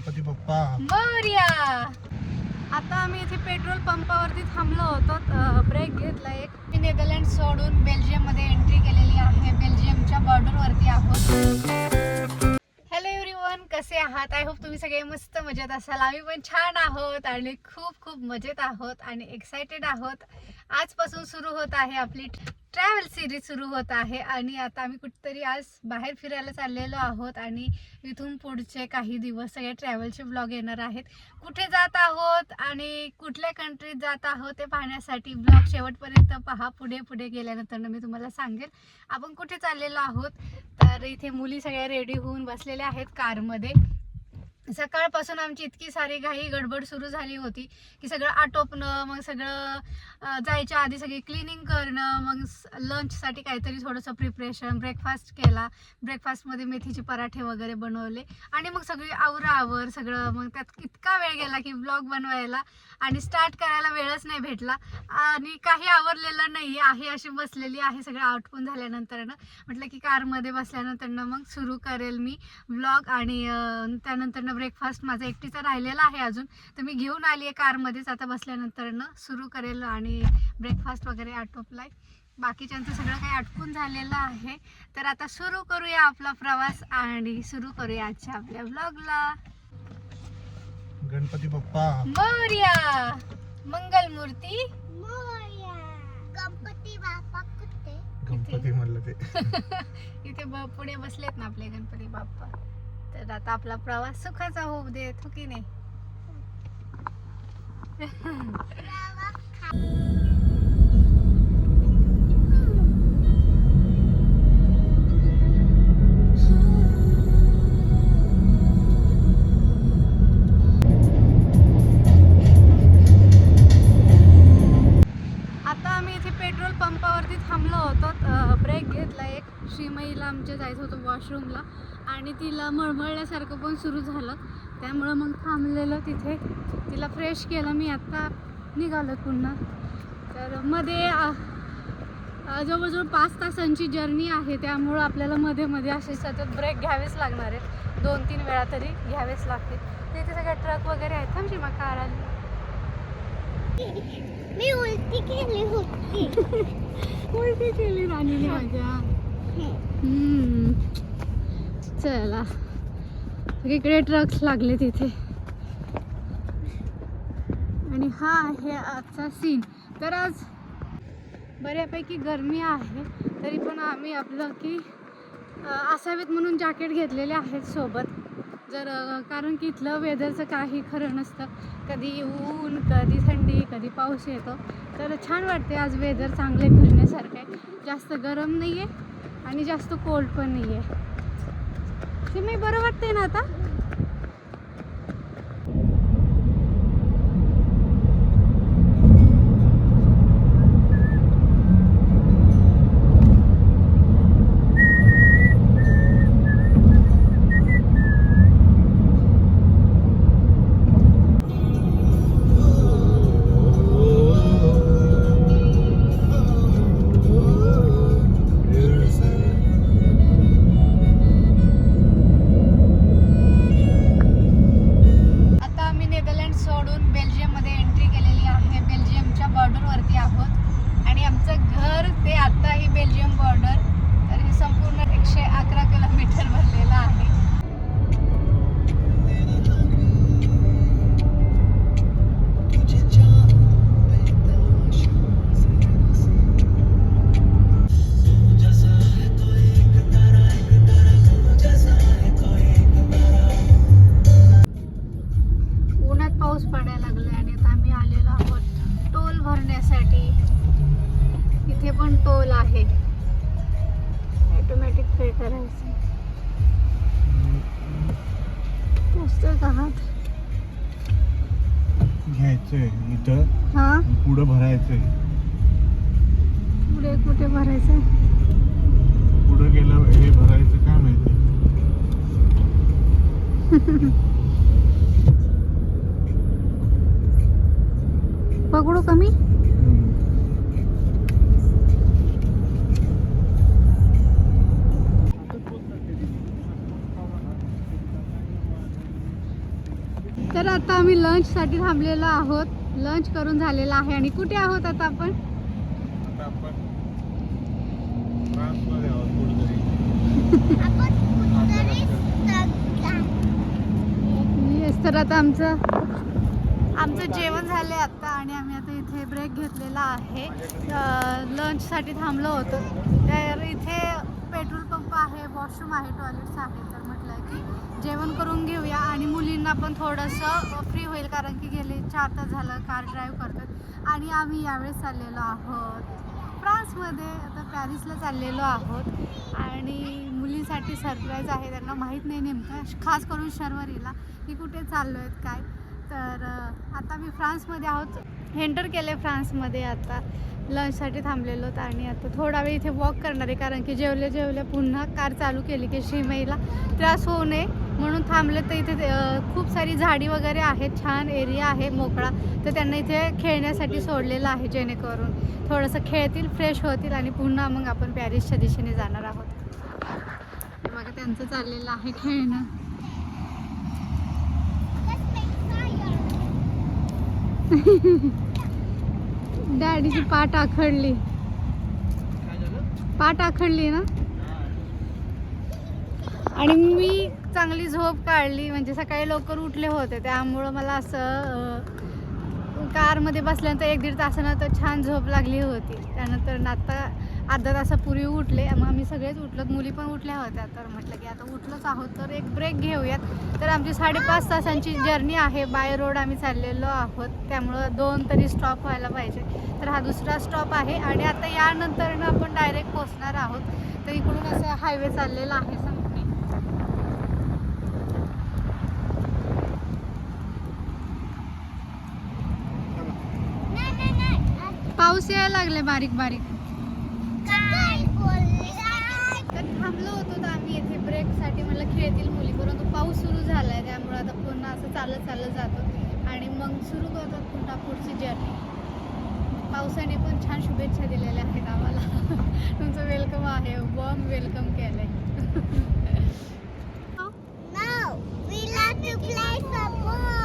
गणपती बाप्पा. मोरया! आता आम्ही इथे पेट्रोल पंपावरती थांबलो होतो. ब्रेक घेतला एक. मी नेदरलँड सोडून बेल्जियममध्ये एंट्री केलेली आहे. बेल्जियमच्या बॉर्डरवरती आहोत. हॅलो एव्हरीवन कसे आहात? आय होप तुम्ही सगळे मस्त मजेत असाल. आम्ही पण छान आहोत आणि खूप खूप मजेत आहोत आणि एक्सायटेड आहोत. आजपासून सुरू होत आहे आपली ट्रॅव्हल सिरीज सुरू होत आहे आणि आता आम्ही कुठेतरी आज बाहेर फिरायला चाललेलो आहोत आणि इथून पुढचे काही दिवस सगळे ट्रॅव्हलचे ब्लॉग येणार आहेत. कुठे जात आहोत आणि कुठल्या कंट्रीत जात आहोत ते पाहण्यासाठी ब्लॉग शेवटपर्यंत पहा. पुढे पुढे गेल्यानंतर मी तुम्हाला सांगेल. आपण कुठे चाललेलो आहोत? तर इथे मुली सगळ्या रेडी होऊन बसलेल्या आहेत कारमध्ये सकाळपासून आमची इतकी सारी घाई गडबड सुरू झाली होती की सगळं आटोपणं मग सगळं जायच्या आधी सगळी क्लिनिंग करणं मग लंचसाठी काहीतरी थोडंसं प्रिपरेशन ब्रेकफास्ट केला. ब्रेकफास्टमध्ये मेथीचे पराठे वगैरे बनवले. आणि मग सगळी आवरावर सगळं मग त्यात इतका वेळ गेला की ब्लॉग बनवायला आणि स्टार्ट करायला वेळच नाही भेटला. आणि काही आवरलेलं नाही आहे अशी बसलेली आहे सगळं आटपून झाल्यानंतरनं. म्हटलं की कारमध्ये बसल्यानंतरनं मग सुरू करेल मी ब्लॉग आणि त्यानंतरनं ब्रेकफास्ट माझा एकटीचा राहिलेला आहे अजून. तर मी घेऊन आली आहे कारमध्येच. आता बसल्यानंतरनं सुरू करेल आणि ब्रेकफास्ट वगैरे आटोपलाय बाकीच्यांचं सगळं काही आटपून झालेलं आहे. तर आता सुरू करूया आपला प्रवास आणि सुरू करूया आजच्या आपल्या ब्लॉगला गणपती बाप्पा. मोर्या! मंगल मूर्ती गणपती बाप्पा कुठे? गणपती म्हणलं ते. इथे ब- पुढे बसलेत ना आपले गणपती बाप्पा. तर आता आपला प्रवास सुखाचा होऊ देत हो की नाही? आता आम्ही इथे पेट्रोल पंपावरती थांबलो होतो. ब्रेक घेतला एक. श्रीमईला आमच्या जायचं होतं वॉशरूमला आणि तिला मळमळल्यासारखं पण सुरू झालं. त्यामुळं मग थांबलेलं तिथे. तिला फ्रेश केलं. मी आत्ता निघालो पुन्हा. तर मध्ये जवळजवळ पाच तासांची जर्नी आहे. त्यामुळं आपल्याला मध्ये मध्ये असे सतत ब्रेक घ्यावेच लागणार आहेत. दोन तीन वेळा तरी घ्यावेच लागतील. तिथे सगळे ट्रक वगैरे आहेत थांबशी मग कार आली मी उलटी केली होती उलटी केली राणीने माझ्या. चला इकडे ट्रक्स लागले तिथे. आणि हा आहे आजचा सीन तर आज बऱ्यापैकी गरमी आहे तरी पण आम्ही आपलं की असावेत म्हणून जॅकेट घेतलेले आहेत सोबत. जर कारण की इथलं वेदरचं काही खरं नसतं. कधी ऊन कधी थंडी कधी पाऊस येतो. तर छान वाटते आज वेदर चांगले फिरण्यासारखं आहे. जास्त गरम नाही आहे आणि जास्त कोल्ड पण नाही आहे तुम्ही बरं वाटते ना आता? हा? पुढं भरायचंय. पुढे कुठे भरायचं पुढं गेलं हे भरायचं काय माहिती? पकडू कमी तर आता आम्ही लंचसाठी थांबलेलो आहोत. लंच करून झालेला आहे आणि कुठे आहोत आता आपण? तर आता आमचं आमचं जेवण झालं आहे आत्ता आणि आम्ही आता इथे ब्रेक घेतलेला आहे. लंचसाठी थांबलो होतो. तर इथे पेट्रोल पंप आहे वॉशरूम आहे टॉयलेट्स आहे तर म्हटलं की जेवण करून घेऊया आणि मुलींना पण थोडंसं फ्री होईल कारण की गेले चार तास झालं कार ड्राईव्ह करतात आणि आम्ही यावेळेस चाललेलो आहोत फ्रान्समध्ये. आता पॅरिसला चाललेलो आहोत. आणि मुलींसाठी सरप्राईज आहे त्यांना माहीत नाही नेमकं. खास करून शर्वरीला. की कुठे चाललो आहेत काय. तर आता मी फ्रान्समध्ये आहोत. एंटर केले फ्रान्समध्ये आता. लंचसाठी थांबलेलो होतो आणि आता थोडा वेळ इथे वॉक करणार आहे. कारण की जेवले जेवले पुन्हा कार चालू केली की शिमईला. त्रास होऊ नये. म्हणून थांबले तर इथे खूप सारी झाडी वगैरे आहेत छान एरिया आहे मोकळा. तर त्यांना इथे खेळण्यासाठी सोडलेलं आहे जेणेकरून थोडंसं खेळतील फ्रेश होतील आणि पुन्हा मग आपण पॅरिसच्या दिशेने जाणार आहोत. बघा त्यांचं चाललेलं आहे खेळणं. डॅडीची पाठ आखडली. पाठ आखडली ना? आणि मी चांगली झोप काढली. म्हणजे सकाळी लवकर उठले होते. त्यामुळं मला असं कारमध्ये बसल्यानंतर एक दीड तासानं तर छान झोप लागली होती. त्यानंतर आता अर्धा तासापूर्वी उठले. मग आम्ही सगळेच उठलो. मुली पण उठल्या होत्या. तर म्हटलं की आता उठलोच आहोत. तर एक ब्रेक घेऊयात. तर आमची साडेपाच तासांची जर्नी आहे. बाय रोड आम्ही चाललेलो आहोत. त्यामुळं दोन तरी स्टॉप व्हायला पाहिजे. तर हा दुसरा स्टॉप आहे. आणि आता यानंतर आपण डायरेक्ट पोचणार आहोत. तर इकडून असं हायवे चाललेला आहे समोर नाही, नाही, नाही. आज पाऊस यायला लागले बारीक बारीक? तर थांबलो होतो तर आम्ही येथे ब्रेकसाठी म्हटलं खेळतील मुली परंतु पाऊस सुरू झाला आहे त्यामुळे आता पुन्हा असं चालत चालत जातो. आणि मग सुरू करतात पुन्हा पुढची जर्नी पावसाने पण छान शुभेच्छा दिलेल्या आहेत आम्हाला. तुमचं वेलकम आहे. वॉर्म वेलकम केलं आहे No, we love to play some more.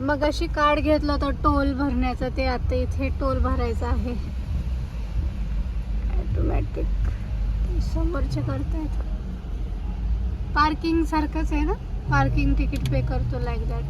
मग अशी कार्ड घेतलं होतं टोल भरण्याचं ते आता इथे टोल भरायचं आहे. ऑटोमॅटिक समोरचे करतायत. पार्किंग सारखंच आहे ना? पार्किंग तिकीट पे करतो लाईक दॅट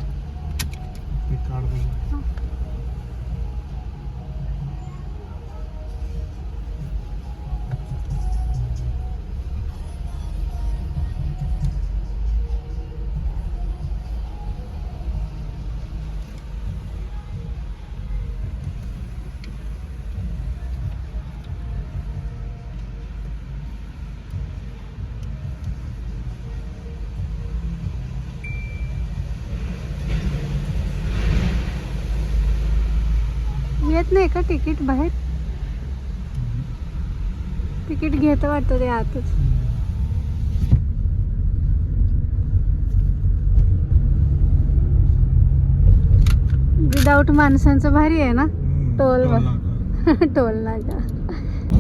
येत नाही का तिकीट बाहेर? तिकीट घेतं वाटतं ते आतच. विदाऊट माणसांचं भारी आहे ना? Toll toll. नाका.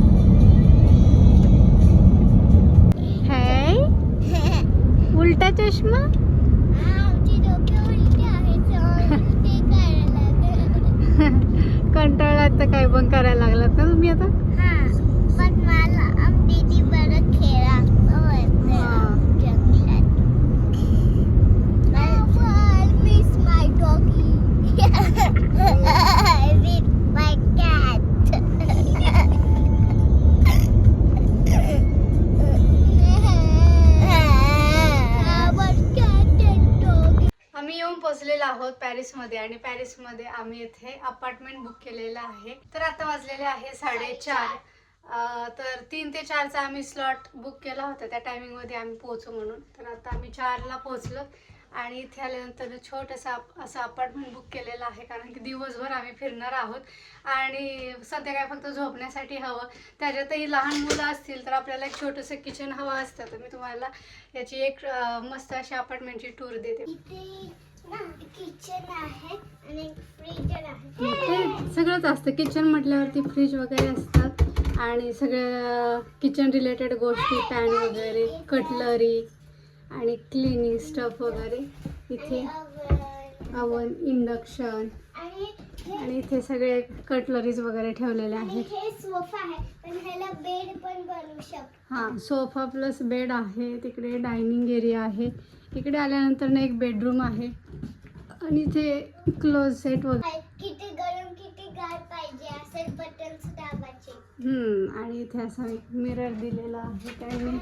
है उलटा चष्मा? कंटाळा तर काय पण करायला लागलात तर तुम्ही आता? पण मला आमटीची परत पोहोचलेलो आहोत पॅरिसमध्ये आणि पॅरिसमध्ये आम्ही इथे अपार्टमेंट बुक केलेलं आहे. तर आता वाजलेले आहे साडेचार. तर तीन ते चारचा आम्ही स्लॉट बुक केला होता त्या टायमिंगमध्ये आम्ही पोहोचू म्हणून. तर आता आम्ही चारला पोहोचलो आणि इथे आल्यानंतर छोटंसं असं अपार्टमेंट बुक केलेलं आहे कारण की दिवसभर आम्ही फिरणार आहोत. आणि सध्या काय फक्त झोपण्यासाठी हवं. त्याच्यातही लहान मुलं असतील तर आपल्याला एक छोटंसं किचन हवं असतं. तर मी तुम्हाला याची एक मस्त अशी अपार्टमेंटची टूर देते. किचन आहे आणि फ्रीजर आहे. ते सगळंच असतं. किचन म्हटल्यावरती फ्रीज वगैरे असतात. आणि सगळ्या किचन रिलेटेड गोष्टी पॅन वगैरे कटलरी आणि क्लिनिंग स्टफ वगैरे इथे. अवन इंडक्शन आणि इथे सगळे कटलरीज वगैरे ठेवलेले आहेत. हे सोफा आहे. पण ह्याला बेड पण बनवू शकतो. हां सोफा प्लस बेड आहे. तिकडे डायनिंग एरिया आहे. इकडे आल्यानंतर ना एक बेडरूम आहे. आणि इथे क्लोज सेट वगैरे. किती गरम किती गार पाहिजे असेल बटन्स दाबायचे. हम्म, आणि इथे असा एक मिरर दिलेला आहे त्यांनी.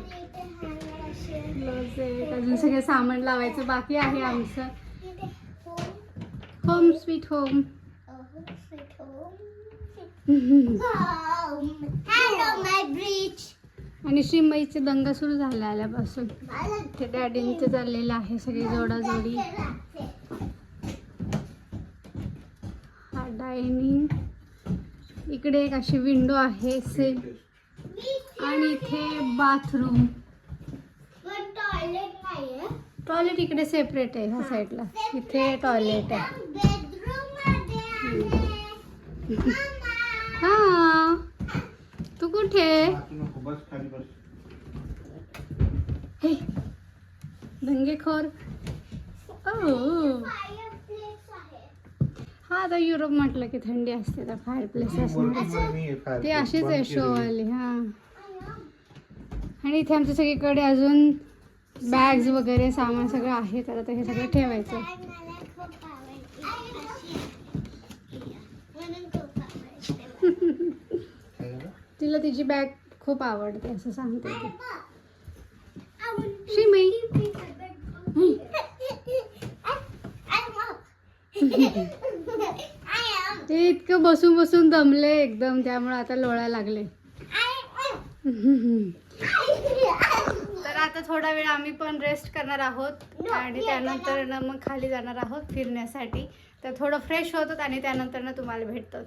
क्लोज सेट अजून सगळे सामान लावायचं बाकी आहे आमचं. Home sweet home sweet home hello my bridge आणि श्रीमईचे दंगा सुरू झाला आल्यापासून. ते डॅडींचं चाललेलं आहे सगळी जोडाजोडी. हा डायनिंग. इकडे एक अशी विंडो आहे से आणि इथे बाथरूम टॉयलेट इकडे सेपरेट आहे ह्या साईडला इथे टॉयलेट आहे. हा. तू कुठे? तू नको बस खाली बस हे दंगेखोर. हा आता युरोप म्हटलं की थंडी असते तर फायर प्लेस असणार. ती अशीच आहे शो वाली हा. आणि इथे आमच्या सगळीकडे अजून बॅग्स वगैरे सामान सगळं आहे तर आता हे सगळं ठेवायचं बॅग मला खूप आवडते अशी. म्हणून खूप आवडते तिला तिची बॅग खूप आवडते असं सांगते ती. आवडते. श्रीमई. ते इतकं बसून बसून दमले एकदम त्यामुळे आता लोळायला लागले. तर आता थोडा वेळ आम्ही पण रेस्ट करणार आहोत आणि त्यानंतर ना मग खाली जाणार आहोत फिरण्यासाठी. तर थोडं फ्रेश होतात आणि त्यानंतर ना तुम्हाला भेटतात.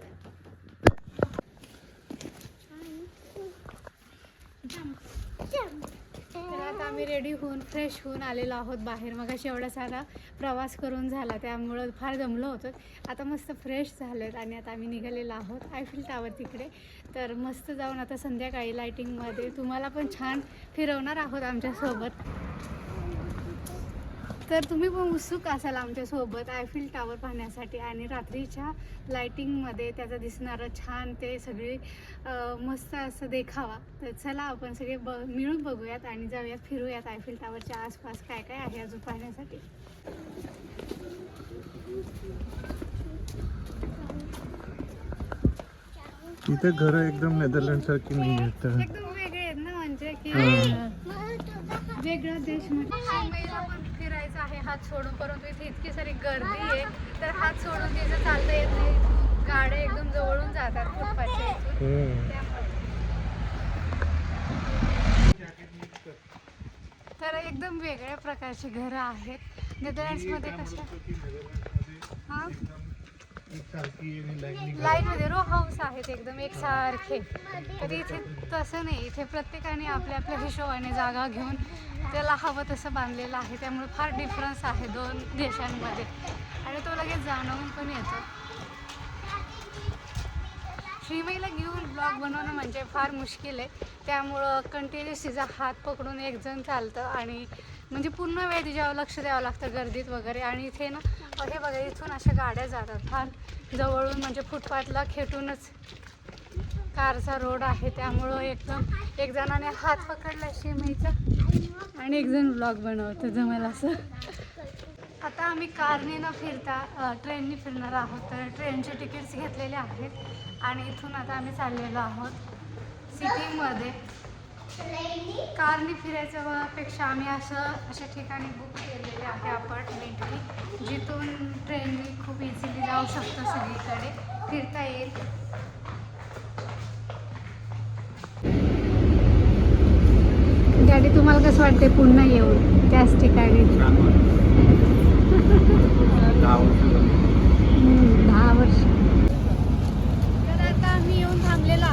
तर आता आम्ही रेडी होऊन फ्रेश होऊन आलेलो आहोत बाहेर. मग अशी एवढा सारा प्रवास करून झाला त्यामुळं फार जमलो होतो. आता मस्त फ्रेश झालेत आणि आता आम्ही निघालेलो आहोत आयफिल टावर तिकडे. तर मस्त जाऊन आता संध्याकाळी लाईटिंगमध्ये तुम्हाला पण छान फिरवणार आहोत आमच्यासोबत. तर तुम्ही पण उत्सुक असाल आमच्यासोबत आयफिल टावर पाहण्यासाठी आणि रात्रीच्या लाईटिंगमध्ये त्याचा दिसणारं छान ते सगळे मस्त असं देखावा. तर चला आपण सगळे ब मिळून बघूयात आणि जाऊयात फिरूयात आयफिल टावरच्या आसपास काय काय आहे अजून पाहण्यासाठी. इथे घर एकदम नेदरलँड सारखी नाही आहेत एकदम वेगळे आहेत ना म्हणजे की हा. वेगळा देश म्हणजे- मुंबईला पण फिरायचं आहे हात सोडून परंतु इथे इतकी सारी गर्दी आहे तर हात सोडून तिथं चालता येत नाही गाड्या एकदम जवळून जातात फुटपाथच्या तर एकदम वेगळ्या प्रकारची घरं आहेत नेदरलँड्समध्ये कशा हां लाईनमध्ये रो हाऊस आहेत एकदम एकसारखे. तर इथे तसं नाही. इथे प्रत्येकाने आपल्या आपल्या हिशोबाने जागा घेऊन त्याला हवं तसं बांधलेलं आहे. त्यामुळे फार डिफरन्स आहे दोन देशांमध्ये. आणि तो लगेच जाणवून पण येतो. श्रीमईला घेऊन ब्लॉग बनवणं म्हणजे फार मुश्किल आहे. त्यामुळं कंटिन्युअस तिचा हात पकडून एक जण चालतं आणि म्हणजे पूर्ण वेळ तिच्यावर लक्ष द्यावं लागतं गर्दीत वगैरे. आणि इथे ना हे बघा इथून अशा गाड्या जातात फार. जवळून म्हणजे फुटपाथला खेटूनच कारचा रोड आहे. त्यामुळं एकदम एक जणाने हात पकडला श्रीमईचा आणि एक जण ब्लॉग बनवतो जमेल असं. आता आम्ही कारने न फिरता ट्रेनने फिरणार आहोत. तर ट्रेनचे तिकीट्स घेतलेले आहेत. आणि इथून आता आम्ही चाललेलो आहोत सिटीमध्ये. कारने फिरायच्या पेक्षा आम्ही असं अशा ठिकाणी बुक केलेले आहे अपार्टमेंटनी जिथून ट्रेनने खूप इझिली जाऊ शकतो सगळीकडे. फिरता येईल. डॅडी तुम्हाला कसं वाटते पुन्हा येऊन त्याच ठिकाणी? दहा वर्ष झाली. दहा वर्ष तर आता आम्ही येऊन थांबलेलो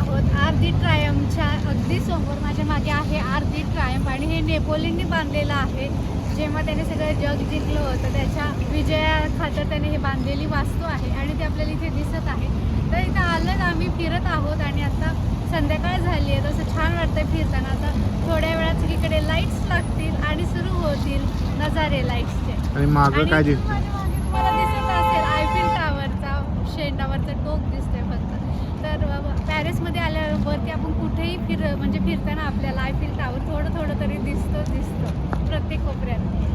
आहोत आरती ट्रायमच्या अगदी समोर माझ्या मागे आहे आरती ट्रायम आणि हे नेपोलियननी बांधलेलं आहे. जेव्हा त्याने सगळं जग जिंकलं होतं त्याच्या विजया खातर त्याने हे बांधलेली वास्तू आहे आणि ते आपल्याला इथे दिसत आहे. तर इथं आलं आम्ही फिरत आहोत आणि आता संध्याकाळ झाली आहे तसं छान वाटतंय फिरताना. आता थोड्या वेळात सगळीकडे लाईट्स लागतील आणि सुरू होतील नजारे लाईट्सचे आणि मागं काय दिसतं? मध्ये आल्यावरती आपण कुठेही फिर म्हणजे फिरताना आपल्याला आयफिल टावर थोडं थोडं तरी दिसतो दिसतं प्रत्येक कोपऱ्यात.